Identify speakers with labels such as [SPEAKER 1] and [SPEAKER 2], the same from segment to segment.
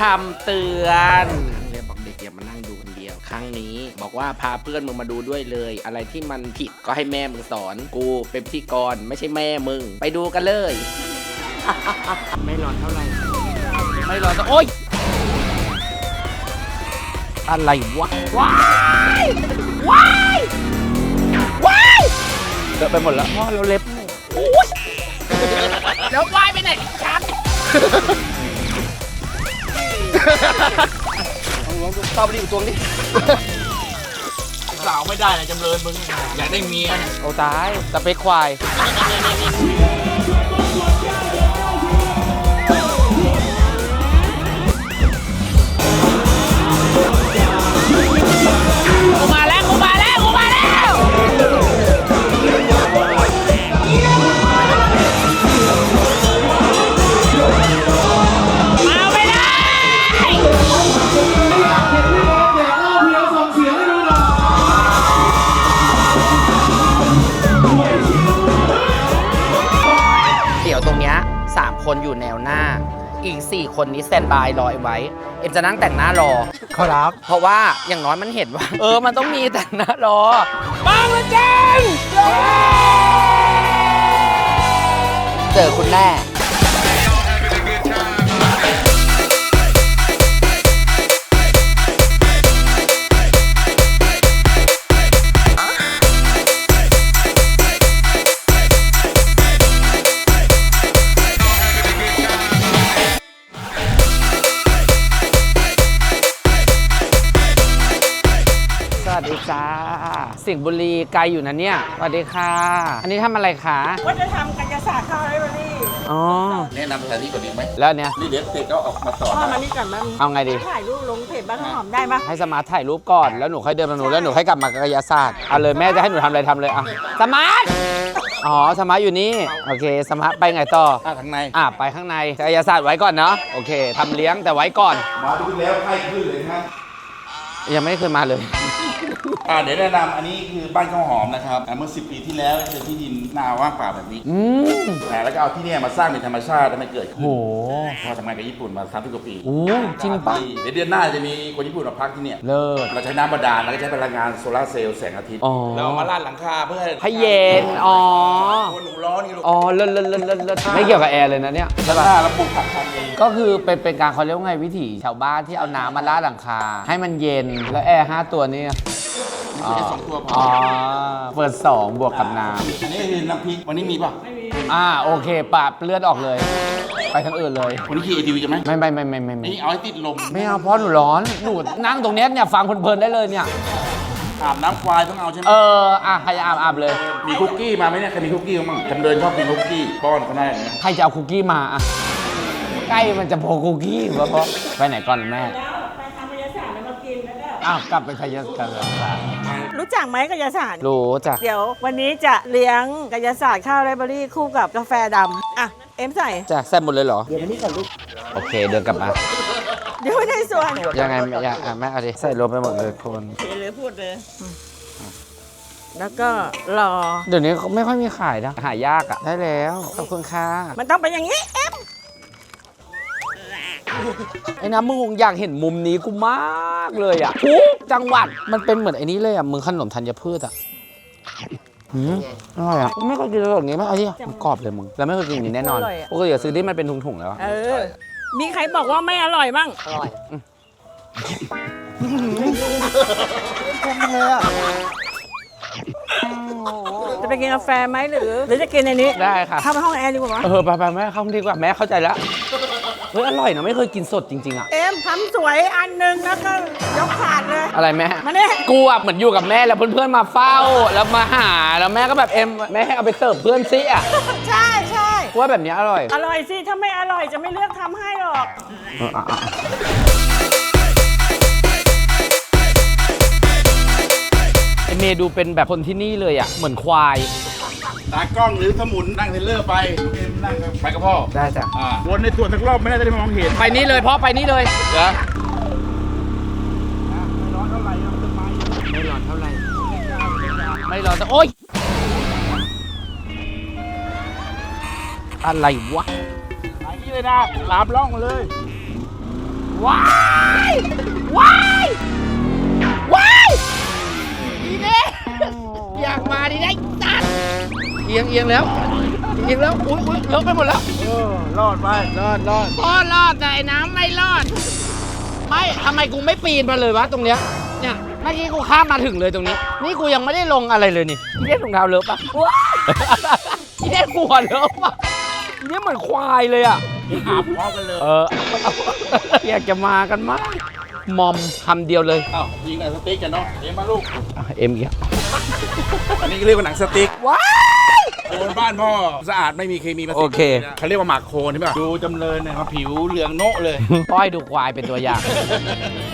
[SPEAKER 1] คำเตือนเรียกบอกเด็กอย่ามานั่งดูคนเดียว ครั้งนี้ บอกว่าพาเพื่อนมึงมาดูด้วยเลย อะไรที่มันผิดก็ให้แม่มึงสอน กูเป็นพิธีกรไม่ใช่แม่มึง ไปดูกันเลย ไม่ร้อนเท่าไหร่ ไม่ร้อนโอ๊ย อะไรวะว้ายว้ายว้ายเลอะไปหมดแล้วพ่อเราเล็บโอ๊ยแล้วว้ายไปไหนชัน
[SPEAKER 2] ตอบดีอยู่ตรงนี้
[SPEAKER 3] สาวไม่ได้นะจำเลยมึงอยากได้เมีย
[SPEAKER 1] เอาตายสเปคควาย คนนี้สแตนบายรอเอ็มไว้ เอ็มจะนั่งแต่งหน้ารอ
[SPEAKER 2] ขอรับ
[SPEAKER 1] เพราะว่าอย่างน้อยมันเห็นว่า เออ มันต้องมีแต่งหน้ารอบังละเจงเจอคุณแม่ วัสดีจ้า สิงห์บุรีไกลอยู่นะเนี่ย สวัสดีค่ะ อันนี้ทำอะไรคะ
[SPEAKER 4] ว่าจะทำกายศาสตร์เข้าไลบรารี
[SPEAKER 1] อ๋อ
[SPEAKER 3] แนะนำสถานที่ก่อนดีไหม
[SPEAKER 1] แล้วเนี่ย
[SPEAKER 3] นี่เดี๋ยวเสร็จก็ออกมาสอน
[SPEAKER 4] พ่อมา
[SPEAKER 3] นะ
[SPEAKER 4] นี่ก่อนมั้ง
[SPEAKER 1] เอาไงดี
[SPEAKER 4] ถ่ายรูปลงเพจบ้านข้าวหอมได้ปะ
[SPEAKER 1] ให้สมาร์ทถ่ายรูปก่อน แล้วหนูค่อยเดินมาหนูแล้วหนูค่อยกลับมากายศาสตร์เอาเลยแม่จะให้หนูทำอะไรทำเลยอะสมาร์ทอ๋อสมาร์ทอยู่นี่โอเคสมาร์ทไปไงต่อ
[SPEAKER 3] อะข้างใน
[SPEAKER 1] อะไปข้างในกายศาสตร์ไว้ก่อนเนาะโอเคทำเลี้ยงแต่ไว้ก่อน
[SPEAKER 3] มาดูแล้วไข้ขึ้นเลยนะ
[SPEAKER 1] ยังไม่เคยมาเลย
[SPEAKER 3] อ่าเดี๋ยวแนะนำอันนี้คือบ้านข้าวหอมนะครับอ่าเมื่อ 10 ปีที่แล้วคือที่ดินนาว่างเปล่าแบบนี้
[SPEAKER 1] อืม
[SPEAKER 3] แต่แล้วก็เอาที่เนี่ยมาสร้างเป็นธรรมชาติให้มันเกิดขึ้น
[SPEAKER 1] โห
[SPEAKER 3] พอทำงานกับญี่ปุ่นมา30กว่าปี
[SPEAKER 1] โอ้จริงปะ
[SPEAKER 3] เดี๋ยวเดือนหน้าจะมีคนญี่ปุ่นมาพักที่เนี่ย
[SPEAKER 1] เลิศ
[SPEAKER 3] เราใช้น้ำบาดาลแล้วก็ใช้พลังงานโซลาร์เซลล์แสงอาทิตย์
[SPEAKER 1] อ๋อ
[SPEAKER 3] เราเอามาลาดหลังคาเพื่อ
[SPEAKER 1] ให้เย็น อ๋อ
[SPEAKER 3] ตัวหนูร้อนนี่ลูก
[SPEAKER 1] อ๋อ เลิศเลิศเลิศเลิศเลิศไม่เกี่ยวกับแอร์เลยนะเนี่ยใช่ปะ
[SPEAKER 3] หน้าแล้วปลูกผักทำเอง
[SPEAKER 1] ก็คือเป็นเป็นการเขาเรียกว่าไงวิถีชาวบ้านที่เอาน้ำมาลาดหลังคา ให้มันเย็นแล้วแอร์ห้าตัวนี่
[SPEAKER 3] นี่คือแค่สองตัวพอ
[SPEAKER 1] อ๋อเปิดสองบวกกับน้
[SPEAKER 3] อันนี้คือน้ำพริกวันนี้มีป่ะำ
[SPEAKER 1] อ่าโอเคปะเลือดออกเลย ไปทางอื่นเลย
[SPEAKER 3] วันนี้ขี่ ATV จะไหม
[SPEAKER 1] ไม่ไม่ไม่ไม่ไม่ไม่
[SPEAKER 3] นี่เอาให้ติดลม
[SPEAKER 1] ไม่เอาเพราะหนูร้อนหนูนั่งตรงเนี้ยเนี่ยฟังเพลินๆได้เลยเนี่ย
[SPEAKER 3] อาบน้ำควายต้องเอาใช่ไหม
[SPEAKER 1] เอออะใครจะอาบอาบเลย
[SPEAKER 3] มีคุกกี้มาไหมเนี่ยใครมีคุกกี้บ้างจำเดินชอบกินคุกกี้ป้อนเขาได้นะ
[SPEAKER 1] ใครจะเอาคุกกี้มาอะ ใกล้มันจะโพคุกกี้วะเพราะไปไหนก่อนแม่
[SPEAKER 4] แล้วไปทำกายศาสตร์แล้วมากินแล้วก็
[SPEAKER 1] อ้าวกลับไปพยากันแล้ว
[SPEAKER 4] รู้จักไหมกายศาสตร์
[SPEAKER 1] รู้จ้ะ
[SPEAKER 4] เดี๋ยววันนี้จะเลี้ยงกายศาสตร์ข้าวไลบรารีคู่กับกาแฟดำอะ เอ็มใส่
[SPEAKER 1] จ้ะแซ่บหมดเลยเหรอ เดี๋ยวนี้ก่อนลูก โอเคเดินกลับมา
[SPEAKER 4] เดี๋ยวในส่วน
[SPEAKER 1] ยังไงไม่อยากอะแม่เอาดิใส่รวมไปหมดเลยคน
[SPEAKER 4] เขียนเลยพูดเลยอืมแล้วก็รอ
[SPEAKER 1] เดี๋ยวนี้เขาไม่ค่อยมีขายนะหายากอะได้แล้วขอบคุณค่ะ
[SPEAKER 4] มันต้องเป็นอย่างนี้ เอ็ม
[SPEAKER 1] ไอ้น้ำมึงคงอยากเห็นมุมนี้กูมากเลยอะทุกจังหวัดมันเป็นเหมือนไอ้นี้เลยอะมึงขนมธัญพืชอะหืมอร่อยอะไม่เคยกินแบบนี้ไหมเอาดิมันกรอบเลยมึงแล้วไม่เคยกินอย่างนี้แน่นอนปกติจะซื้อที่มันเป็นถุงๆแล้วอะ
[SPEAKER 4] เออ มีใครบอกว่าไม่อร่อยบ้าง จะไปกินกาแฟไหมหรือ หรือจะกินในนี้
[SPEAKER 1] ได้ค่ะ
[SPEAKER 4] เข้าไปห้องแอร์ดีกว่าวะ
[SPEAKER 1] เออไปไปแม่เข้าดีกว่าแม่เข้าใจแล้วเฮ้ยอร่อยนะไม่เคยกินสดจริง ๆอะ
[SPEAKER 4] เอ็มทำสวยอันหนึ่งแล้วก็ยกขาดเลย
[SPEAKER 1] อะไรแม่
[SPEAKER 4] มาเนี่ย
[SPEAKER 1] กูอะเหมือนอยู่กับแม่แล้วเพื่อนๆมาเฝ้าแล้วมาหาแล้วแม่ก็แบบเอ็มแม่ให้เอาไปเสิร์ฟเพื่อนซิอะ
[SPEAKER 4] ใช่ใช่
[SPEAKER 1] กูว่าแบบนี้อร่อย
[SPEAKER 4] อร่อยสิ ถ้าไม่อร่อยจะไม่เลือกทำให้หรอก
[SPEAKER 1] ไอ เมย์ดูเป็นแบบคนที่นี่เลยอะ เหมือนควาย
[SPEAKER 3] ตากล้องหรือสมุนนั่งเทรลเลอร์ไปลูกเอ็มนั่งไปกับพ่อ
[SPEAKER 1] ได้จ้ะ
[SPEAKER 3] อ่าวนในสวนสักรอบไม่น่าจะได้มองเห็น
[SPEAKER 1] ไปนี่เลยพ่อไปนี่เลย
[SPEAKER 3] เหรอ
[SPEAKER 1] ไม่ร้อนเท่าไหร่ ไม่ร้อนแต่โอ๊ย อะไรวะ
[SPEAKER 3] ไปนี่เลยนะลามล่องมาเลย
[SPEAKER 1] โว้าย ว้าย ว้ายดีเน่ อยากมาดีได้จัดเอียงเอียงแล้วเอียงแล้วอุ้ยอุ้ยเลอะไปหมดแล้ว
[SPEAKER 2] เออรอดไปรอดรอด
[SPEAKER 1] พ่อรอดแต่ไอ้น้ำไม่รอด ไม่ทำไมกูไม่ปีนมาเลยวะตรงเนี้ยเนี่ยเมื่อกี้กูข้ามมาถึงเลยตรงนี้ นี่กูยังไม่ได้ลงอะไรเลยนี่นี่ได้ถุงเท้าเลอะปะนี่ได้หัวเลอะปะนี่เหมือนควายเลยอะ
[SPEAKER 3] อาบพร้อมกันเลย
[SPEAKER 1] เออ อยากจะมากันมากมอมคำเดียวเลย
[SPEAKER 3] อ้าวยิงหนังสติ๊กกันเนาะเอ็มมาลูก
[SPEAKER 1] อะเอ็มอีกแล้ว
[SPEAKER 3] อันนี้เรียกว่าหนังสติ๊ก
[SPEAKER 1] ว้าย
[SPEAKER 3] โคนบ้านพ่อสะอาดไม่มีเคมีผสม
[SPEAKER 1] โอเค
[SPEAKER 3] เขาเรียกว่าหมากโคนใช่ไหมดูจำเริญเนี่ยครับผิวเหลืองโนะเลย
[SPEAKER 1] ป้อยดูควายเป็นตัวอย่าง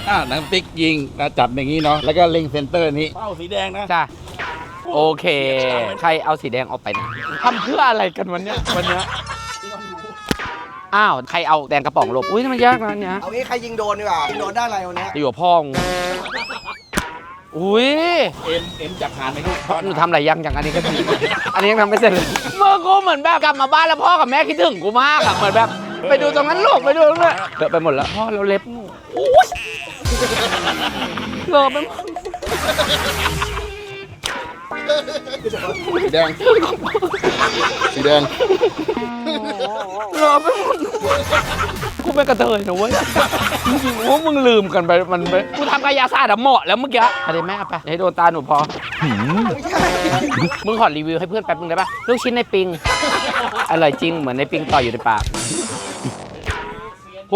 [SPEAKER 3] อ่าหนังสติ๊กยิงนะจับอย่างนี้เนาะแล้วก็เล็งเซนเตอร์นี้เป้าสีแดงนะ
[SPEAKER 1] จ้ะโอเค ใครเอาสีแดงออกไปนะทำเพื่ออะไรกันวันเนี้ยวันเนี้ยอ้าว ใครเอาแดงกระป๋องหลบ อุ้ยมันยากนะเนี่ย
[SPEAKER 2] เอางี้ใครยิงโดนดีกว่ายิงโดนได้อะไรวันเนี้ย
[SPEAKER 1] อยู่กับพ่อง อุ้ย
[SPEAKER 3] เอ็มเอ็มจับหานไหมลูก
[SPEAKER 1] หนูทำอะไรยังอย่างอันนี้ก็ดี อันนี้ยังทำไม่เสร็จเลยเมื่อกูเหมือนแบบกลับมาบ้านแล้วพ่อกับแม่คิดถึงกูมากอะเหมือนแบบ ไปดูตรงนั้นลูกไปดูตรงนั้นเลอะไปหมดแล้วพ่อเราเล็บหนูโอ๊ยเลอะไปหมด
[SPEAKER 3] สีแดง สีแดง
[SPEAKER 1] เลอะไปหมด กูเป็นกระเทยนะเว้ยจริงๆว่ามึงลืมกันไปมันไปกูทำกายศาสตร์อะเหมาะแล้วเมื่อกี้อะไรแม่เอาไปอย่าให้โดนตาหนูพอหืมมึงขอรีวิวให้เพื่อนแป๊บนึงได้ปะลูกชิ้นในปิงอร่อยจริงเหมือนในปิงต่อยอยู่ในปาก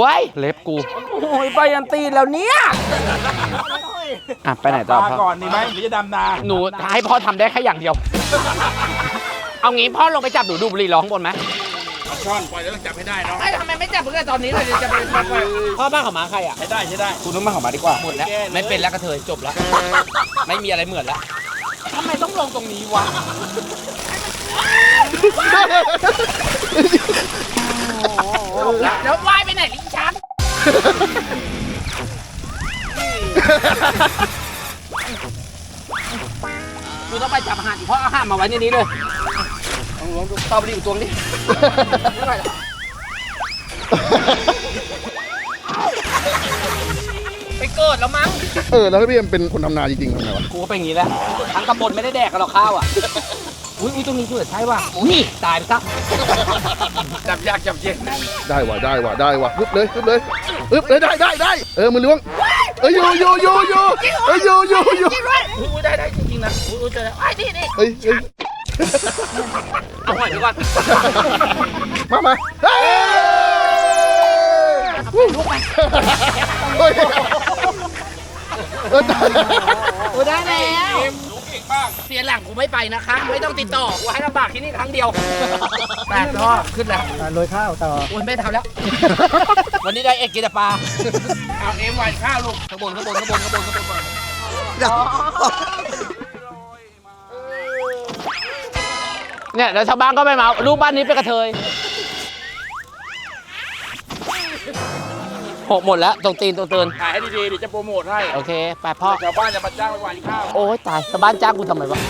[SPEAKER 1] ว้ายเล็บกูโอ้ยไปยันตีนแล้วเนี่ยอะไปไหนต่อ
[SPEAKER 3] ปลา
[SPEAKER 1] พ่อ
[SPEAKER 3] ก่อนดีไหมหรือจะดำนา
[SPEAKER 1] หนูให้พ่อทำได้แค่อย่างเดียว เอางี้พ่อลงไปจับหนูดูบุหรี่ร้องบนไหม
[SPEAKER 3] ช่อนปล่อยแล้วต้องจับให้ได้เนาะ
[SPEAKER 1] ไม่ทำไมไม่จับเพื่อนตอนนี้เลยจะไปพ่อบ้านของหมาใครอะ
[SPEAKER 3] ใช้ได้ใช้ได้คุณต้องมาของมาดีกว่า
[SPEAKER 1] หมดแล้วไม่เป็นแล้วกระเทยจบแล้วไม่มีอะไรเหมือนแล้วทำไมต้องลงตรงนี้วะเดี๋ยวว่ายไปไหนลิงชันกูต้องไปจับอาหารอีกเพราะอาหารมาไว้ในนี้เลย ลองลองดูตอบดีอยู่ตัวนี้ไม่ไหวแล้วไปเกิดแล้วมั้ง
[SPEAKER 5] เออ แล้วถ้าพี่เอ็มเป็นคนทำนาจริงๆทำไงวะ
[SPEAKER 1] กูก็เป็นอย่างนี้แหละทั้งตำบลไม่ได้แดกกันหรอกข้าวอะอุ้ยอุ้ยตรงนี้ช่วยใช่ว่ะนี่ตายไปซะ
[SPEAKER 3] จับยากจับเย็น
[SPEAKER 5] ได้ว่ะได้ว่ะได้ว่ะปึ๊บเลยปึ๊บเลยปึ๊บเลยได้ได้ได้เออมือล้วงเอ้ยโยโยโยโยเอ้ยโยโยโย
[SPEAKER 1] อุ้ยได้ได้จริงๆนะอุ้ยอุ้ยเจอแล้วไอ้นี่นี่
[SPEAKER 5] เอ้ยเอ้ย
[SPEAKER 1] เอาหน่อยดีกว่า
[SPEAKER 5] มามาเฮ้ยวู้เฮ้ยเออได้
[SPEAKER 1] กูได้แล้วเสียหลังกูไม่ไปนะคะ ไม่ต้องติดต่อกูให้ลำบากที่นี่ครั้งเดียวแปดรอบขึ้นแล้ว
[SPEAKER 2] โรยข้าวต่อ
[SPEAKER 1] โอ้ยไม่ทำแล้ว วันนี้ได้เอ็ดกินแต่ปลา
[SPEAKER 3] เอาเอ็มไหวข้าวลูก
[SPEAKER 1] ข้างบนข้างบนข้างบนข้างบนข้างบนก่อน เนี่ยแล้วชาวบ้านก็ไม่มาลูกบ้านนี้เป็นกระเทยหกหมดแล้วตรงตีนตรงเตือน
[SPEAKER 3] ถ่ายให้ดีๆเดี๋ยวจะโปรโมทให้
[SPEAKER 1] โอเคไปพ่อ
[SPEAKER 3] ชาวบ้านจะมาจ้างไปหวานข้าว
[SPEAKER 1] โอ้ยตายชาวบ้านจ้างกูทำไมวะ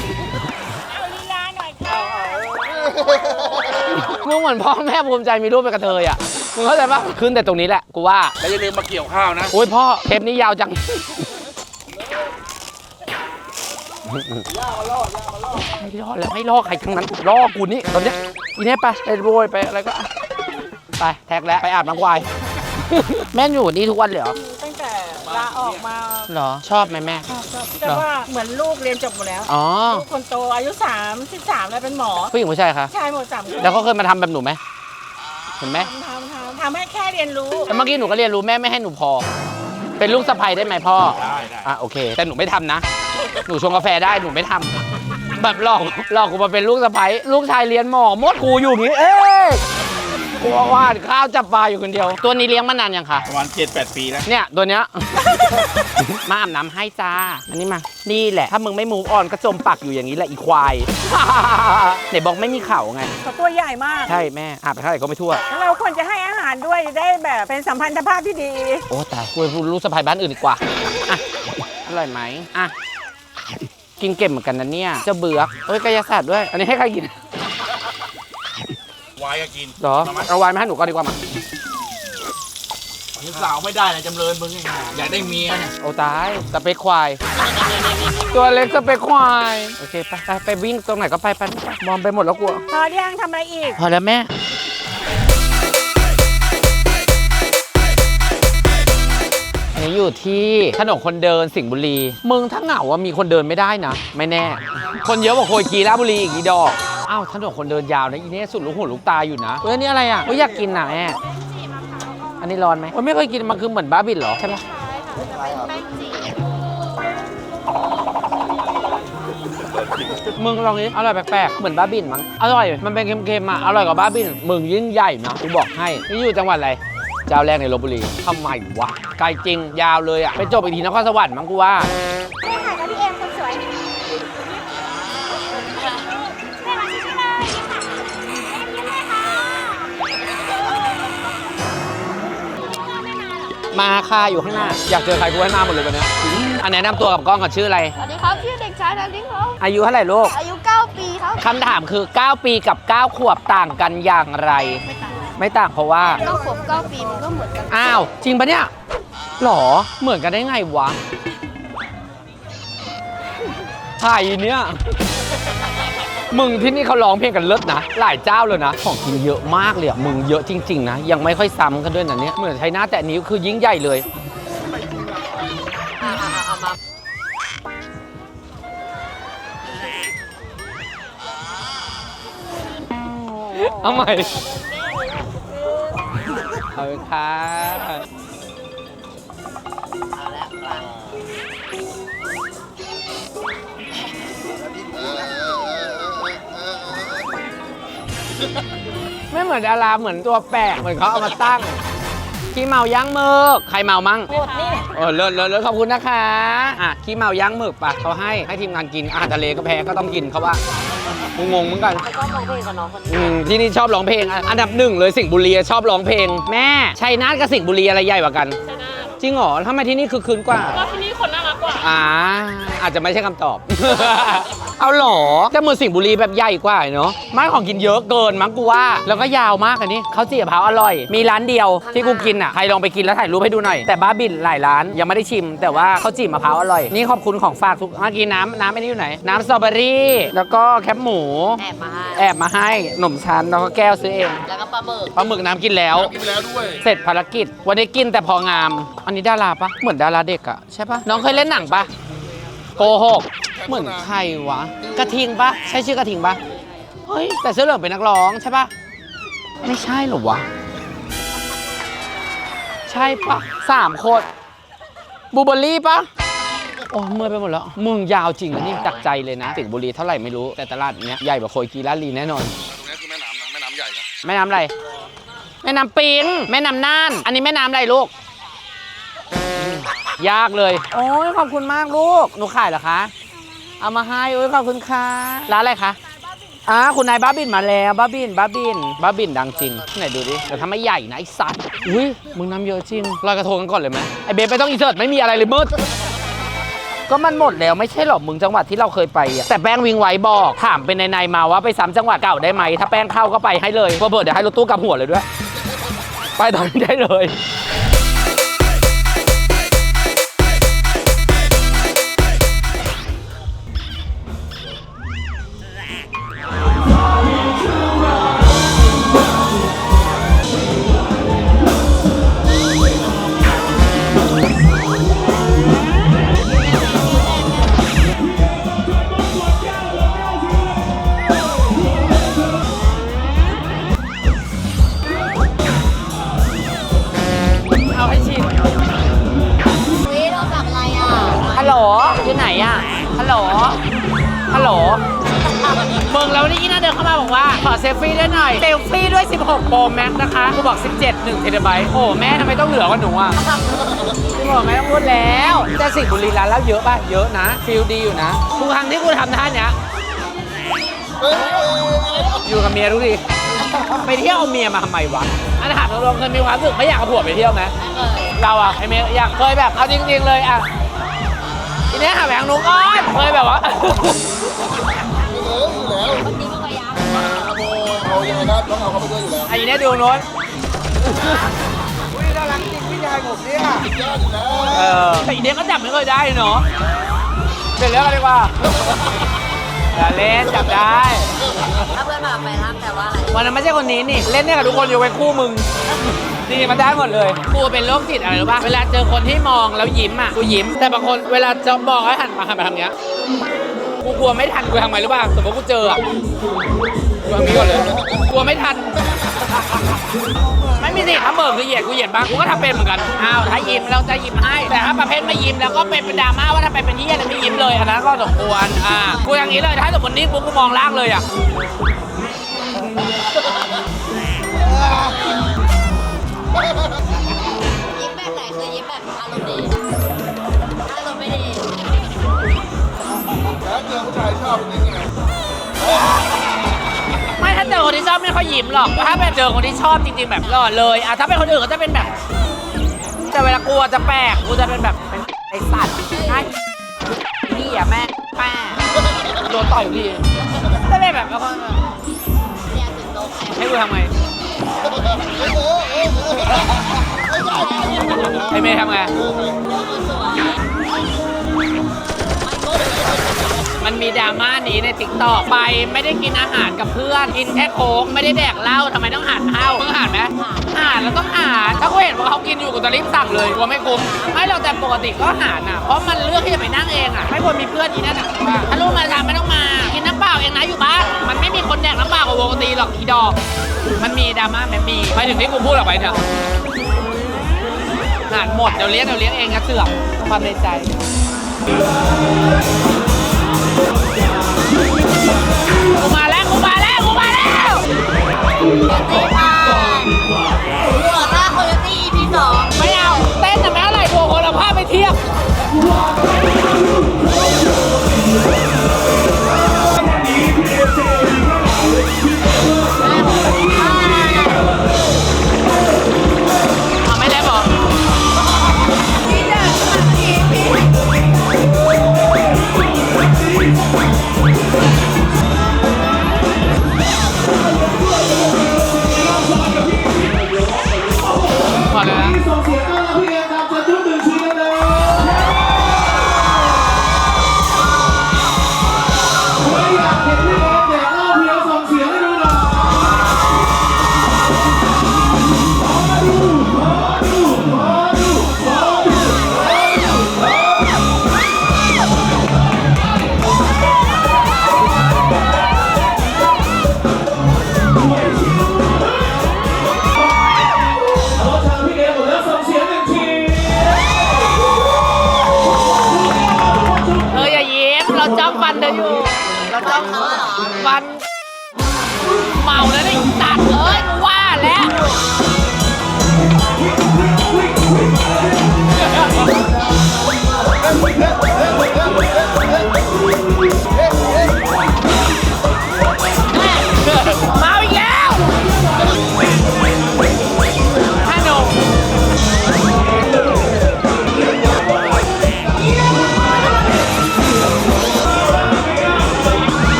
[SPEAKER 1] มึงเหมือนพ่อแม่ภูมิใจมีลูกเป็นกระเทยอะมึงเข้าใจปะขึ้นแต่ตรงนี้แหละกูว่า
[SPEAKER 3] แล้วอย่าลืมมาเกี่ยวข้าวนะ
[SPEAKER 1] โอ้ยพ่อเทปนี้ยาวจัง ไม่รอดแล้วไม่รอดใครทั้งนั้นรอกูนี่ตอนเนี้ยทีนี้ไปไปโรยไปอะไรก็ไปแท็กแล้วไปอาบน้ำควาย แม่อยู่นี่ทุกวันเลยเหรอ
[SPEAKER 4] ตั้งแต่ลาออกมา
[SPEAKER 1] เหรอชอบไหมแม่
[SPEAKER 4] แต่ว่าเหมือนลูกเรียนจบหมดแล้ว
[SPEAKER 1] อ๋อ
[SPEAKER 4] ลูกคนโตอายุ3 13แล้วเป็นหมอ
[SPEAKER 1] ผู้หญิงผู้ชายคะ
[SPEAKER 4] ชายหมดสามคน
[SPEAKER 1] แล้วเขาเคยมาทำแบบหนูไหมเห็นไหม
[SPEAKER 4] ทำทำทำทำให้แค่เรียนรู้
[SPEAKER 1] แต่เมื่อกี้หนูก็เรียนรู้แม่ไม่ให้หนูพอ เป็นลูกสะใภ้ได้ไหมพ่อ
[SPEAKER 3] ได้ได้
[SPEAKER 1] อะโอเค แต่หนูไม่ทำนะ หนูชงกาแฟได้หนูไม่ทำแบบหลอกหลอกกูมาเป็นลูกสะใภ้ลูกชายเรียนหมอมดกูอยู่อย่างงี้ เอ๊ะกลัวว่าดข้าวจับปลาอยู่คนเดียว ตัวนี้เลี้ยงมานานยังคะ
[SPEAKER 3] ประมาณ7-8ปีแล้ว
[SPEAKER 1] เนี่ยตัวเนี้ย มาอาบน้ำให้จ้า อันนี้มา นี่แหละ ถ้ามึงไม่มูฟออนก็จมปักอยู่อย่างนี้แหละอีควาย ไหนบอกไม่มีเข่าไง
[SPEAKER 4] เขาตัวใหญ่มาก
[SPEAKER 1] ใช่แม่อาบไปเท่าไหร่ก็ไม่ทั่ว
[SPEAKER 4] แล้วเราควรจะให้อาหารด้วยจะได้แบบเป็นสัมพันธภาพที่ดี
[SPEAKER 1] โอ้ตายกูไปรู้สะพายบ้านอื่นดีกว่า อะ อร่อยไหมอะ กินเก่งเหมือนกันนะเนี่ยเจ้าเบือกเอ้ยกายศาสตร์ด้วย อันนี้ให้ใครกิน
[SPEAKER 3] วายก็กิน
[SPEAKER 1] เหรอเอาไวน์มาให้หนูก่อนดีกว่ามา
[SPEAKER 3] เห็นสาวไม่ได้นะจำเริญมึงไงอยากได้เมียเนี่ย
[SPEAKER 1] โอ้ตายสเปคควาย ตัวเล็กสเปคควายโอเคไปไปไปวิ่งตรงไหนก็ไปไปไปมองไปหมดแล้วกลัว
[SPEAKER 4] พอยังทำอะไรอีก
[SPEAKER 1] พอแล้วแม่ อันนี้อยู่ที่ถนนคนเดินสิงห์บุรี มึงถ้าเหงาว่ามีคนเดินไม่ได้นะ ไม่แน่ คนเยอะกว่าโคยกีราชบุรีอีกอีดอก อ้าวถนนคนเดินยาวนะอีเนี่ยสุดลูกหูลูกตาอยู่นะเฮ้ยอันนี่อะไรอะเฮ้ยอยากกินน่ะแม่อันนี้ร้อนไหมโอ้ยไม่เคยกินมันคือเหมือนบ้าบินเหรอใช่ปะมึงลองดิอร่อยแปลกๆเหมือนบ้าบินมั้งอร่อยมันเป็นเค็มๆอะอร่อยกว่าบ้าบินมึงยิ่งใหญ่นะกูบอกให้นี่อยู่จังหวัดอะไร เจ้าแรกในลบบุรีทำไมวะไกลจริงยาวเลยอะไปจบอีกทีนครสวรรค์มั้งกูว่า
[SPEAKER 6] แม่ค่ะกับพี่เอ็มคนสวยแม่มาชิชิเลยยิ้มค่ะเอ็มยิ้มเลยค่ะไม่นานหรอ
[SPEAKER 1] มาค่ะอยู่ข้างหน้า อยากเจอใครกูให้มาหมดเลยวันเนี้ยอันแนะนำตัวกับกล้องก่อนชื่ออะไร
[SPEAKER 6] สวัสดีครับชื่อเด็กชายนันทิครับ
[SPEAKER 1] อายุเท่าไหร่ลูก
[SPEAKER 6] อายุ 9 ปีครับ
[SPEAKER 1] คำถามคือ 9 ปีกับ 9 ขวบต่างกันอย่างไร
[SPEAKER 6] ไม่ต่าง
[SPEAKER 1] ไม่ต่างเพราะว่า
[SPEAKER 6] ก็ขวบ9ปีมันก็เหมือนกัน
[SPEAKER 1] อ้าว จริงปะเนี่ยหรอเหมือนกันได้ไงวะถ่ายเนี้ยมึงที่นี่เขาร้องเพลงกันเลิศนะ หลายเจ้าเลยนะ ของกินเยอะมากเลยอะมึงเยอะจริง ๆ นะ ยังไม่ค่อยซ้ำกันด้วยนะเนี่ย เหมือนไชน่าแต่อันนี้คือยิ่งใหญ่เลย เอาใหม่ เอาค่ะไม่เหมือนดาราเหมือนตัวแปลกเหมือนเขาเอามาตั้งขี้เมาย่างหมึกใครเมามั่ง
[SPEAKER 4] หมดนี่
[SPEAKER 1] เออเลิศเลิศเลิศขอบคุณนะคะอะขี้เมาย่างหมึกปะเขาให้ให้ทีมงานกินอาหารทะเลก็แพ้ก็ต้องกินเขาว่า กูงงเหมือนกัน
[SPEAKER 4] ก็มองเพลงกับน้องคนนี้
[SPEAKER 1] อืมที่นี่ชอบร้องเพลงอะอันดับหนึ่งเลยสิงห์บุรีชอบร้องเพลง แม่ชัยนาทกับสิงห์บุรีอะไรใหญ่กว่ากันจริงเหรอทำไมที่นี่คือคืนกว่า ก็ที่นี่คนน่ารักกว่า อ่า อาจจะไม่ใช่คำตอบ เอาเหรอแต่เมืองสิงห์บุรีแบบใหญ่กว่าเนาะไม้ของกินเยอะเกินมั้งกูว่า แล้วก็ยาวมากอันนี้เขาวจี่มะพร้าวอร่อย มีร้านเดียวที่กูกินอะใครลองไปกินแล้วถ่ายรูปให้ดูหน่อย แต่บ้าบินหลายร้านยังไม่ได้ชิม แต่ว่าเขาวจี่มะพร้าวอร่อย นี่ขอบคุณของฝากทุกเมื่อกี้น้ำน้ำไอ้นี่อยู่ไหน น้ำสตรอเบอรี่แล้วก็แคปหมู
[SPEAKER 4] แอบมาให้
[SPEAKER 1] แอบมาให้หนมชั้นแล้วก็แก้วซื้อเอง
[SPEAKER 4] แล้วก็ปลาหมึก
[SPEAKER 1] ปลาหมึกน้ำกินแล้ว
[SPEAKER 5] กินแล้วด้วย
[SPEAKER 1] เสร็จภารกิจ วันนี้กินแต่พองาม อันนี้ดาราปะเหมือนดาราเด็กอะใช่ปะน้องเคยเล่นหนังปะ โกหกเหมือนใครวะ กระทิงปะใช่ชื่อกระทิงปะเฮ้ย แต่เสื้อเหลืองเป็นนักร้องใช่ปะไม่ใช่เหรอวะ ใช่ปะสามคนบูเบอรี่ปะโอ้เมื่อยไปหมดแล้ว มึงยาวจริงนะนี่จากใจเลยนะสิงห์บุรีเท่าไหร่ไม่รู้แต่ตลาดเนี้ยใหญ่กว่าโคยกีฬาลีแน่นอน
[SPEAKER 5] ตรงนี้คือแม่น้ำนะแม่น้ำใหญ่นะ
[SPEAKER 1] แม่น้ำอะไร แม่น้ำปิง แม่น้ำน่าน อันนี้แม่น้ำอะไรลูก ยากเลย โอ้ยขอบคุณมากลูก หนูขายเหรอคะ เอามาให้โอ้ยขอบคุณค่ะ ร้านอะไรคะอ่าคุณนายบ้าบินมาแล้วบ้าบินบ้าบินบ้าบินดังจริงไหนดูดิแต่ทำไมใหญ่นะไอ้สัตว์อุ้ยมึงน้ำเยอะจริงลอยกระทงกันก่อนเลยไหมไอเบฟไม่ต้องอินเสิร์ตไม่มีอะไรเลยมืดก็มันหมดแล้วไม่ใช่หรอมึงจังหวัดที่เราเคยไปอะแต่แป้งวิงไว้บอกถามเป็นในๆมาว่าไปซ้ำจังหวัดเก่าได้ไหมถ้าแป้งเข้าก็ไปให้เลยเบิร์ดเดี๋ยวให้รถตู้กลับหัวเลยด้วย ไปตอนนี้ได้เลย 1เทราไบต์โอ้แม่ทำไมต้องเหลือกว่าหนูอะกูบอกไม่ต้องพูดแล้วแต่สิ่งห์บุรีร้านแล้วเยอะป่ะเยอะนะฟิลดีอยู่นะทุกครั้งที่กูทำท่าเนี้ยอยู่กับเมียรู้ดิไปเที่ยวเอาเมียมาทำไมวะอันถามตรงๆเคยมีความรู้สึกไม่อยากเอาผัวไปเที่ยวไหมเราอะไอเมียอยากเคยแบบเอาจริง ๆ เลยอะทีนี้หาแหวงหนูก่อนเคยแบบว่า
[SPEAKER 5] เอายังไงครับต้องเอาเขาไปด้วยอยู่แล้ว
[SPEAKER 1] ไอ้เนี่ยดูโน้น
[SPEAKER 2] อุ้ยน่ารักจริงพี่ยาอะไรผมเนี่ย
[SPEAKER 1] เออแต่อีเนี้ยก็จับไม่เคยได้เนาะเป็นเรื่องอะไรดีกว่าอย่าเล่นจับได้
[SPEAKER 7] ถ้าเพื่อนมาไปทำแต่ว่าอะไร
[SPEAKER 1] วันนั้นไม่ใช่คนนี้นี่ เล่นเนี่ยกับทุกคนอยู่ไว้นคู่มึงนี่มันได้หมดเลยกูเป็นโรคจิตอะไรรู้ป่ะ เวลาเจอคนที่มองแล้วยิ้มอะ กูยิ้ม แต่บางคนเวลาจะบอกให้หันมาหันมาทำเงี้ย กูกลัวไม่ทัน กูทำไงรู้ป่ะ สมมติกูเจออะกูทำนี้ก่อนเลย กลัวไม่ทัน เบิกคือเหยียดกูเหยียดบ้างกูก็ทำเป็นเหมือนกัน อ้าวถ้ายิ้มเราจะยิ้มให้ แต่ถ้าประเภทไม่ยิ้มแล้วก็เป็นเป็นดราม่าว่าทำไมเป็นที่เหยียดไม่ยิ้มเลยอันนั้นก็สมควรอ่ากูอย่างนี้เลยถ้าสมมตินี่กูกูมองล่างเลยอะ
[SPEAKER 7] ยิ้มแบบไหนคือยิ้มแบบอารมณ์ดีอารมณ์ไม่ดี
[SPEAKER 5] แล้วเจอผู้ชายชอบเป็นยังไง
[SPEAKER 1] อคนที่ชอบไม่ค่อยยิ้มหรอกถ้าแบบเจอคนที่ชอบจริงๆแบบหล่อเลยอะถ้าเป็นคนอื่นก็จะเป็นแบบ แต่เวลากลัวจะแปลกกูจะเป็นแบบเป็นไอสัตว์ไอ้นี่อะแม่แม่โดนต่อยอยู่ดีจะเป็นแบบแล้วก็
[SPEAKER 7] อยางโต๊ะใคร
[SPEAKER 1] ให้กูทำไงไอเมย์ทำไง มันมีดราม่านี้ในติ๊กต็อกไปไม่ได้กินอาหารกับเพื่อน กินแค่โค้งไม่ได้แดกเหล้าทำไมต้องหารเหล้ามึงหารไหมหารแล้วต้องหารถ้ากูเห็นว่าเขากินอยู่กูจะรีบสั่งเลยกลัวไม่คุ้มไม่เราแต่ปกติก็หารอะเพราะมันเลือกที่จะไปนั่งเองอะไม่ควรมีเพื่อนอีนั่นอะถ้าลูกมาทำไม่ต้องมากินน้ำเปล่าเองนะอยู่บ้านมันไม่มีคนแดกน้ำเปล่ากับวงดนตรีหรอกอีดอก มันมีดราม่าแม่มีไปถึงที่กูพูดออกไปเถอะหารหมดเดี๋ยวเลี้ยงเดี๋ยวเลี้ยงเองนะเสือกความในใจ กูมาแล้วกูมาแล้วกูมาแล้ว
[SPEAKER 7] ตีผ่านหัวหน้า
[SPEAKER 1] ม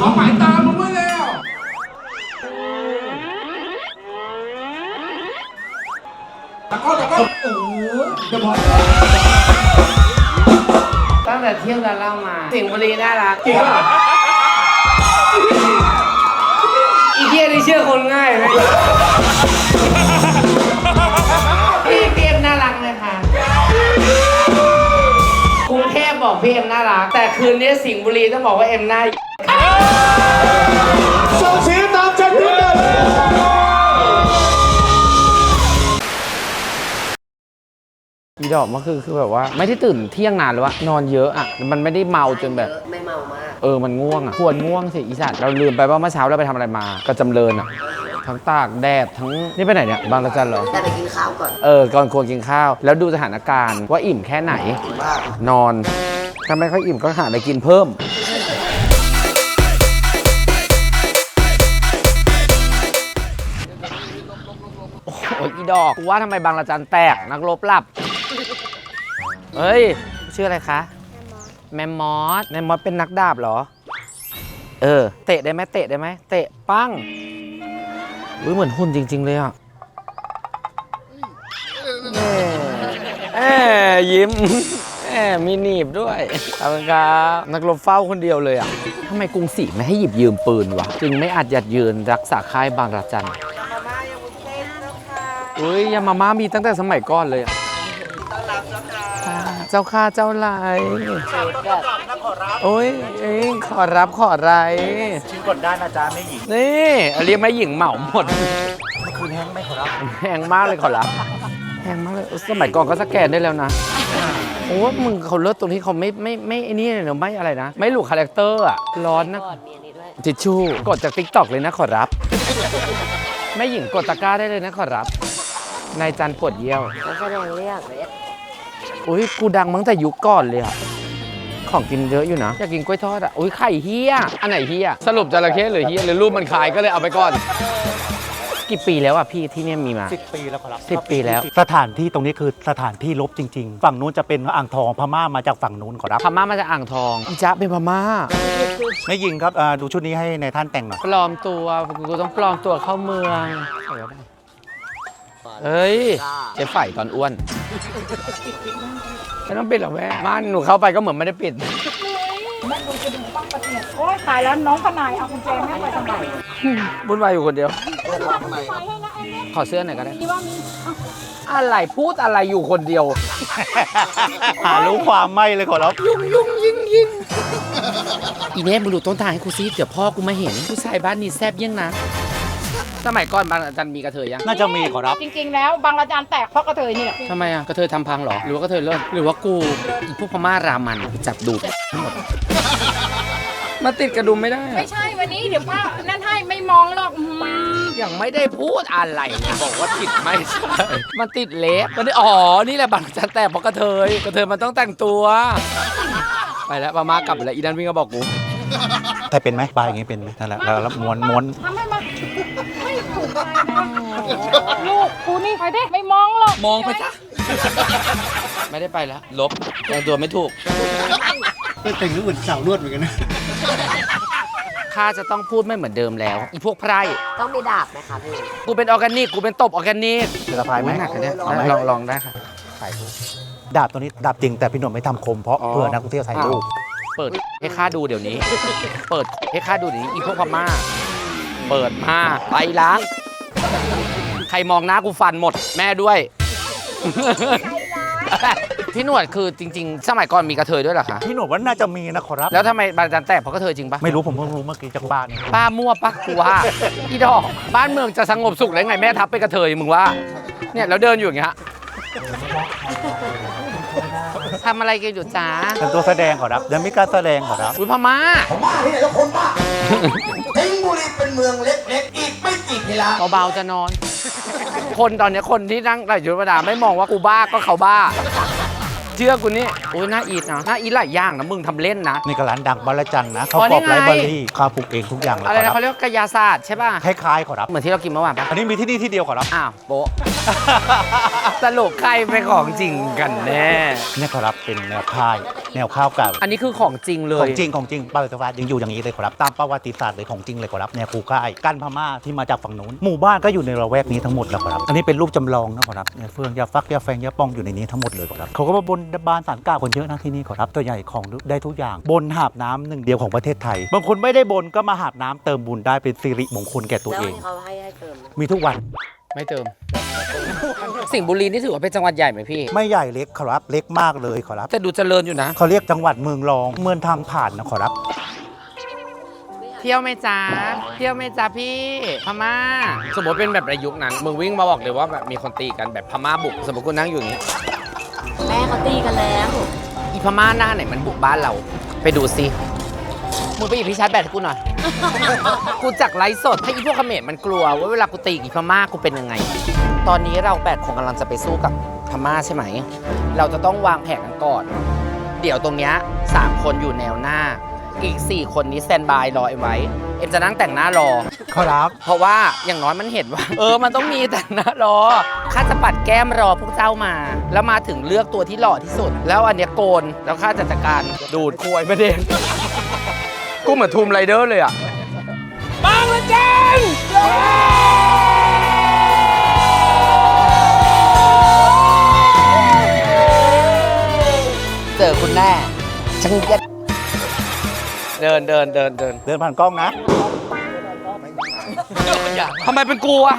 [SPEAKER 1] เอาหมาย
[SPEAKER 3] ตามมึงไว้แล้ว ตะก้อตะก้อโอ้โหจะบอก
[SPEAKER 1] ตั้งแต่เที่ยวกันเล่ามา สิงห์บุรีน่ารัก
[SPEAKER 3] จริงป่ะ
[SPEAKER 1] อีเกียนี่เชื่อคนง่ายเลย พบอกพี่เอ็มน่ารัก แต่คืนนี้สิงห์บุรีต้องบอกว่าเอ็มน่า
[SPEAKER 3] ส่งเสียงตามใจพี่เลย
[SPEAKER 1] อีดอกมันคือคือแบบว่าไม่ได้ตื่นเที่ยงนานเลยวะนอนเยอะอะ มันไม่ได้เมาจนแบบ
[SPEAKER 7] ไม่เมามาก
[SPEAKER 1] เออมันง่วงอะควรง่วงสิอีสัตว์เราลืมไปว่าเมื่อเช้าเราไปทำอะไรมาก็จำเริญอะทั้งตากแดดทั้งนี่ไปไหนเนี่ยบางระจันเหรอ
[SPEAKER 7] แต่ไปกินข้าวก่อน
[SPEAKER 1] เออก่อนควรกินข้าว แล้วดูสถานการณ์ว่าอิ่มแค่ไหน นอน ถ้าไม่ค่อยอิ่มก็หาอะไรกินเพิ่ม โอ้โหอีดอกกูว่าทำไมบางระจันแตกนักรบหลับ เฮ้ย ชื่ออะไรคะ แมมมอส แมมมอสเป็นนักดาบเหรอ เออ เตะได้ไหมเตะได้ไหมเตะปั้งอุ้ยเหมือนหุ่นจริง ๆ เลยอะแหม่แหมยิ้ม มมีหนีบด้วยขอบคุณครับนักรบเฝ้าคนเดียวเลยอะทำไมกรุงศรีไม่ให้หยิบยืมปืนวะ จึงไม่อาจหยัดยืนรักษาค่ายบางระจันอุ้ยยามาม่ามีตั้งแต่สมัยก่อนเลยอะเจ้าข้าเจ้าลายโอ้ยเองขอรับขออะไร
[SPEAKER 2] ชิ้นกดได้นะจ๊ะไม่หญิง
[SPEAKER 1] นี่เรียกแม่หญิงเหมาหมด
[SPEAKER 2] เมื่อคืนแห้งไม่ขอรับ
[SPEAKER 1] แพงมากเลยขอรับแพงมากเลยเออสมัยก่อนก็สแกนได้แล้วนะ โอ้มึงเขาเลิศตรงที่เขาไม่ไม่ไม่ไอ้นี่เลยเนอะไม่อะไรนะ ไม่หลุดคาแรคเตอร์อะร้อนนะ
[SPEAKER 7] ก่อนมีอันนี้ด้วย
[SPEAKER 1] ทิชชู่กดจากติ๊กต็อกเลยนะขอรับ แม่หญิงกดตะกร้าได้เลยนะขอรับ นายจันปวดเยี่ยว
[SPEAKER 7] แล้วก็ลองเรียกเลย
[SPEAKER 1] อุ้ยกูดังมาตั้งแต่ยุคก่อนเลยอะของกินเยอะอยู่นะอยากกินกล้วยทอดอะอุ้ยไข่เฮียอันไหนเฮียสรุปจระเข้หรือเฮียหรือรูปมันขายก็เลยเอาไปก่อน กี่ปีแล้วอะพี่ที่เนี่ยมีมา
[SPEAKER 2] สิบปีแล้วขอรับ
[SPEAKER 1] สิบปีแล้ว
[SPEAKER 2] สถานที่ตรงนี้คือสถานที่ลบจริง ๆ ฝั่งนู้นจะเป็นอ่างทองพม่ามาจากฝั่งนู้นขอรับ
[SPEAKER 1] พม่ามาจากอ่างทองอีจ๊ะเป็นพม่า
[SPEAKER 2] ไม่ยิงครับอ่าดูชุดนี้ให้ในายท่านแต่งหน่อย
[SPEAKER 1] ปลอมตัวกูต้องปลอมตัวเข้าเมืองเฮ้ยเจ๊ไฝ่ตอนอ้วนไม่ต้องปิดหรอกแม่ม่านหนูเข้าไปก็เหมือนไม่ได้ปิด
[SPEAKER 6] โอ้ยตายแล้วน้องขนายเอากุญแจแม่ไปทำไม
[SPEAKER 1] บุญวายอยู่คนเดียว ขอเสื้อหน่อยก็ได้อะไรพูดอะไรอยู่คนเดียว
[SPEAKER 2] หารู้ความไม่เลยขอรับ
[SPEAKER 1] อีเน่มึงดูต้นทางให้กูซิเดี๋ยวพ่อกูมาเห็นผู้ชายบ้านนี้แซบยังนะ สมัยก่อนบางอาจารย์มีกระเทยยัง
[SPEAKER 2] น่าจะมีขอรับ
[SPEAKER 6] จริง ๆ แล้วบางระจานแตกเพราะกระเทยนี่แหละ
[SPEAKER 1] ทำไมอะกระเทยทำพังเหรอ หรือว่ากระเทยเลิศหรือว่ากูอีพวกพม่ารามันกูจับดูดทั้งหมดมาติดกระดุมไม่ได้
[SPEAKER 6] ไม่ใช่วันนี้เดี๋ยวป้านั่นให้ไม่มองหรอกอืม
[SPEAKER 1] ยังไม่ได้พูดอะไรเลยบอกว่าติดไม่ใช่มันติดเล็บมันได้อ๋อนี่แหละบัตรจันแต่เพราะกระเทยกระเทยมันต้องแต่งตัว ไปแล้วมามากลับไปแล้วอีดันวิ่งก็บอกกู
[SPEAKER 2] ถ้าเป็นไหมปลาอย่างงี้เป็นไหมนั่นแหละแล้วม้วนม้วน
[SPEAKER 6] ทำให้มาไม่ถูกใจนะลูกกูนี่ไปดิไม่มองหรอก
[SPEAKER 1] มองไปจ้ะไม่ได้ไปแล้วลบแต่งตัวไม่ถูก
[SPEAKER 2] แต่งรูปเหมือนสาวนวดเหมือนกันนะ
[SPEAKER 1] ข้าจะต้องพูดไม่เหมือนเดิมแล้ว อีพวกไพร่
[SPEAKER 7] ต้องมีดาบไหมคะพี่
[SPEAKER 1] กูเป็นออร์แกนิก กูเป็นตบออร์แกนิก
[SPEAKER 2] จะพายไหม
[SPEAKER 1] หนักเลยเนี่ย
[SPEAKER 2] เอาไหม
[SPEAKER 1] ลองลองได้ค่ะ
[SPEAKER 2] ดาบตัวนี้ดาบจริงแต่พี่หนุ่มไม่ทำคมเพราะ
[SPEAKER 1] อ๋อ
[SPEAKER 2] เพื่อนักท่องเที่ยวถ่ายรูป
[SPEAKER 1] เปิดให้ข้าดูเดี๋ยวนี้ เปิดให้ข้าดูเดี๋ยวนี้อีพวกพม่า เปิดมาไปล้าง ใครมองหน้ากูฟันหมดแม่ด้วย พี่หนวดคือจริง ๆ สมัยก่อนมีกระเทยด้วยเหรอคะ
[SPEAKER 2] พี่หนุ่มว่าน่าจะมีนะขอรับ
[SPEAKER 1] แล้วทำไมบานจันแตกเพราะกระเทยจริงปะ
[SPEAKER 2] ไม่รู้ผมเพิ่งรู้เมื่อกี้จากบ้านนี่
[SPEAKER 1] ป้ามั่วปักกูว่าอีดอกบ้านเมืองจะสงบสุขได้ไงแม่ทัพไปนกระเทยมึงว่า เนี่ยแล้วเดินอยู่อย่างเงี้ยทำอะไรกันอยู่จ้า
[SPEAKER 2] เป็นตัวแสดงขอรับยังไม่กล้าแสดงขอรับ
[SPEAKER 1] อุ้ยพม่า
[SPEAKER 8] สิงห์บุรีเป็นเมืองเล็กๆ อีกไม่กี่กิโล
[SPEAKER 1] เบาๆจะนอน คนตอนเนี้ยคนที่นั่งไหลยุดประดาไม่มองว่ากูบ้าก็เขาบ้า เชื่อกูนี่โอ้ยน่าอีดนะน่าอีดหลายอย่างนะมึงทำเล่นนะ
[SPEAKER 2] นี่ก็ร้านดังบาลจันทร์นะเขา
[SPEAKER 1] อ๋อ
[SPEAKER 2] กรอบ
[SPEAKER 1] นี่ไง
[SPEAKER 2] ไร้เบอร์รี่ข้าวปลูกเองทุกอย่างเลย
[SPEAKER 1] อะไร
[SPEAKER 2] ขอ
[SPEAKER 1] นะ
[SPEAKER 2] รับ
[SPEAKER 1] เขาเรียกว่ากายาศาสตร์ใช่ป่ะ
[SPEAKER 2] คล้ายๆขอรับ
[SPEAKER 1] เหมือนที่เรากินเมื่อวานปะ
[SPEAKER 2] อันนี้มีที่นี่ที่เดียวขอรับ
[SPEAKER 1] อ้าวโป๊ะสรุปใครเป็นของจริงกันแน่
[SPEAKER 2] เนี่ยขอรับเป็นแนวค่าย แนวข้าวเก่า
[SPEAKER 1] อันนี้คือของจริงเล
[SPEAKER 2] ขอย งจริงของจริงประวัติศาสตร์ยังอยู่อย่างนี้เลยขอรับตามประวัติศาสตร์เลยของจริงเลยขอรับแนวคูค่ายกันพม่าที่มาจากฝั่งนู้นหมู่บ้านก็อยู่ในระแวกนี้ทั้งหมดแล้วขอรับอันนี้เป็นรูปจำลองนะขอรับเนี่ยเฟืองยาฟักยาแฟงยาป้องอยู่ในนี้ทั้งหมดเลยขอรับเขาก็มาบนบานสารกล่าวคนเยอะนะที่นี่ขอรับตัวใหญ่ของได้ทุกอย่าง บนหาบน้ำหนึ่งเดียวของประเทศไทย บางคนไม่ได้บนก็มาหาบน้ำเติมบุญได้เป็นสิริมงคลแก่ตัวเอง
[SPEAKER 4] เขาให้ให้เติม
[SPEAKER 2] มีทุกวัน
[SPEAKER 1] ไม่เติม สิงห์บุรีนี่ถือว่าเป็นจังหวัดใหญ่ไหมพี่
[SPEAKER 2] ไม่ใหญ่เล็กขอรับเล็กมากเลยขอรับ
[SPEAKER 1] แต่ดูเจริญอยู่นะ
[SPEAKER 2] เขาเรียกจังหวัดเมืองรองเมืองทางผ่านนะขอรับ
[SPEAKER 1] เที่ยวไหมจ๊ะเที่ยวไหมจ๊ะพี่พม่า สมมติเป็นแบบในยุคนั้น มึงวิ่งมาบอกเลยว่าแบบมีคนตีกันแบบพม่าบุก สมมติกูนั่งอยู่อย่างนี้
[SPEAKER 7] แม่ เขาตีกันแล้ว
[SPEAKER 1] อีพม่าหน้าไหนมันบุกบ้านเรา ไปดูสิมึงไปหยิบพี่ชาร์จแบตให้กูหน่อย กูจักไลฟ์สดให้อีพวกเขมรมันกลัว ว่าเวลากูตีกับอีพม่ากูเป็นยังไง ตอนนี้เราแปดคงกำลังจะไปสู้กับพม่าใช่ไหม เราจะต้องวางแผนกันก่อน เดี๋ยวตรงเนี้ยสามคนอยู่แนวหน้า อีก 4 คนนี้สแตนบายรอเอ็มไว้ เอ็มจะนั่งแต่งหน้ารอ
[SPEAKER 2] ขอรับ
[SPEAKER 1] เพราะว่าอย่างน้อยมันเห็นว่า เออมันต้องมีแต่งหน้ารอข้าจะปัดแก้มรอพวกเจ้ามา แล้วมาถึงเลือกตัวที่หล่อที่สุด แล้วอันเนี้ยโกนแล้วข้าจะจัดการดูดควยประเด็นกูเหมือนทูมไรเดอร์เลยอะบางละเจนเจอคุณแน่ชังเย็ด เดินเดินเดินเดิน
[SPEAKER 2] เดินผ่านกล้องนะ
[SPEAKER 1] ทำไมเป็นกูอะ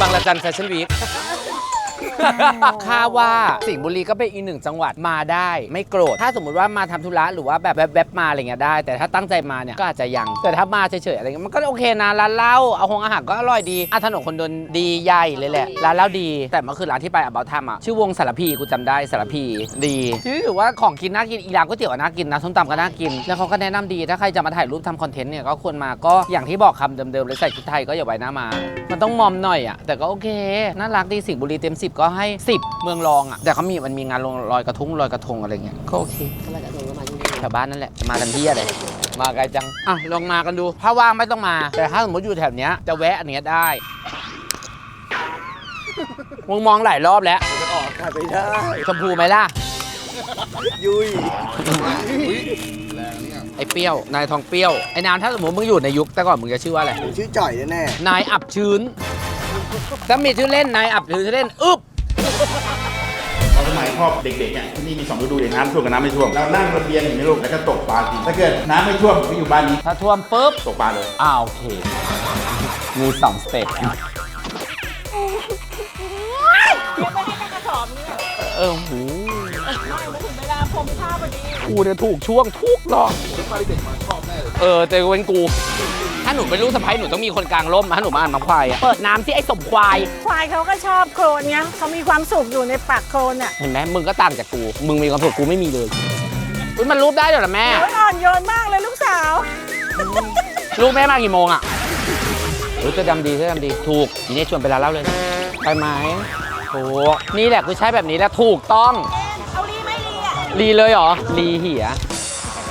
[SPEAKER 1] บางละจันแฟชั่นวีค ค่าว่าสิงห์บุรีก็เป็นอีกหนึ่งจังหวัดมาได้ ไม่โกรธถ้าสมมุติว่ามาทำธุระหรือว่าแบบแวบๆมาอะไรเงี้ยได้ แต่ถ้าตั้งใจมาเนี่ยก็อาจจะยัง แต่ถ้ามาเฉยๆอะไรเงี้ยมันก็โอเคนะร้านเหล้าเอาหงอาหารก็อร่อยดีอะถนนคนเดินดีใหญ่เลยแหละร้านเหล้าดี แต่เมื่อคืนร้านที่ไปอะเบาทำอะชื่อวงสารพีกูจำได้สารพีดีชื่อถือว่าของกินน่ากินอีร้านก๋วยเตี๋ยวน่ากินนะส้มตำก็น่ากิน แล้วเขาก็แนะนำดีถ้าใครจะมาถ่ายรูปทำคอนเทนต์เนี่ยก็ควรมาก็อย่างที่บอกคำเดิมๆเลยใส่ชุดไทยก็อย่าไว้หน้ามา มันต้องมอมหน่อยอะแต่ก็โอเคน่ารักดีสิงห์บุรีเต็ม10ก็ให้ 10 เมืองรองอะ แต่เขามีมันมีงานลอยกระทุ่งลอยกระทงอะไรเงี้ยก็โอเคแถวบ้านนั่นแหละจะมากันที่อะไรมาไกลจัง อะลองมากันดู ถ้าว่างไม่ต้องมา แต่ถ้าสมมติอยู่แถวเนี้ยจะแวะอันเนี้ยได้มึงมองหลายรอบแล้วออกไปได้ชมพูไหมล่ะ ยุยไอ้เปรี้ยว นายทองเปรี้ยว ไอ้นามถ้าสมมติมึงอยู่ในยุคแต่ก่อนมึงจะชื่อว่าอะไร
[SPEAKER 8] ชื่อจ่อยแน่
[SPEAKER 1] นายอับชื้นถ้ามีชื่อเล่นนายอับชื้นชื่อเล่น อึบ
[SPEAKER 3] ต อนสมัยพ่อเด็กๆเนี่ยที่นี่มีสองฤดูอย่างน้ำท่วมกับน้ำไม่ท่วมเรานั่งระเบียงอยู่ในลูกแล้วก็ตกปลากินถ้าเกิดน้ำไม่ท่วมก็อยู่บ้านนี้
[SPEAKER 1] ถ้าท่วมปุ๊บ
[SPEAKER 3] ตกปลาเลย
[SPEAKER 1] อ้าวโอเคมีสองสเต็ปเออหูกูเนี่ยถูกช่วงทุกรอบเออแต่เป็นกูถ้า หนูเป็นลูกสะใภ้หนูต้องมีคนกลางร่มถ้าหนูมาอ่านมาควายอะเปิดน้ำที่ไอ้สมควาย
[SPEAKER 4] ควายเขาก็ชอบโคลนเนี้ยเขามีความสุขอยู่ในปากโคลนอะ
[SPEAKER 1] เห็นไหมมึงก็ต่างจากกู มึงมีความสุขกูไม่มีเลยอุ๊ยมันรูปได้เหรอแม่
[SPEAKER 4] โอ้ยอ่อนโยนมากเลยลูกสาว
[SPEAKER 1] ลูกแม่มากี่โมงอะเออเสื้อดำดีเสื้อดำดี ถูกทีนี้ชวนไปร้านเหล้าเลยไปไหมถูกนี่แหละคือใช้แบบนี้แล้วถูกต้อง
[SPEAKER 4] เอาลีไม่ลีอะ
[SPEAKER 1] รีเลยเหรอ รีเหีย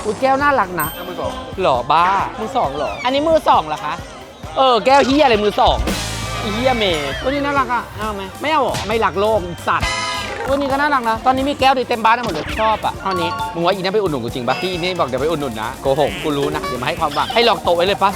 [SPEAKER 1] อุ้ยแก้วน่ารักนะมือ สองหรอบ้า มือสองเหรอ อันนี้มือสองเหรอคะ เออ แก้วเฮียอะไรมือสองอีเฮียเมย์วันนี้น่ารักอะ เอาไหมไม่เอาเหรอ ไม่รักโลกสัตว์วันนี้ก็น่ารักนะ ตอนนี้มีแก้วดีเต็มบ้านได้หมดเลยชอบอะเท่านี้มึงว่าอีนี่ไปอุดหนุนกูจริงปะที่อีนี่บอกเดี๋ยวไปอุดหนุนนะ โกหกกูรู้นะ เดี๋ยวมาให้ความหวังให้ลองโตะไว้เลยปะ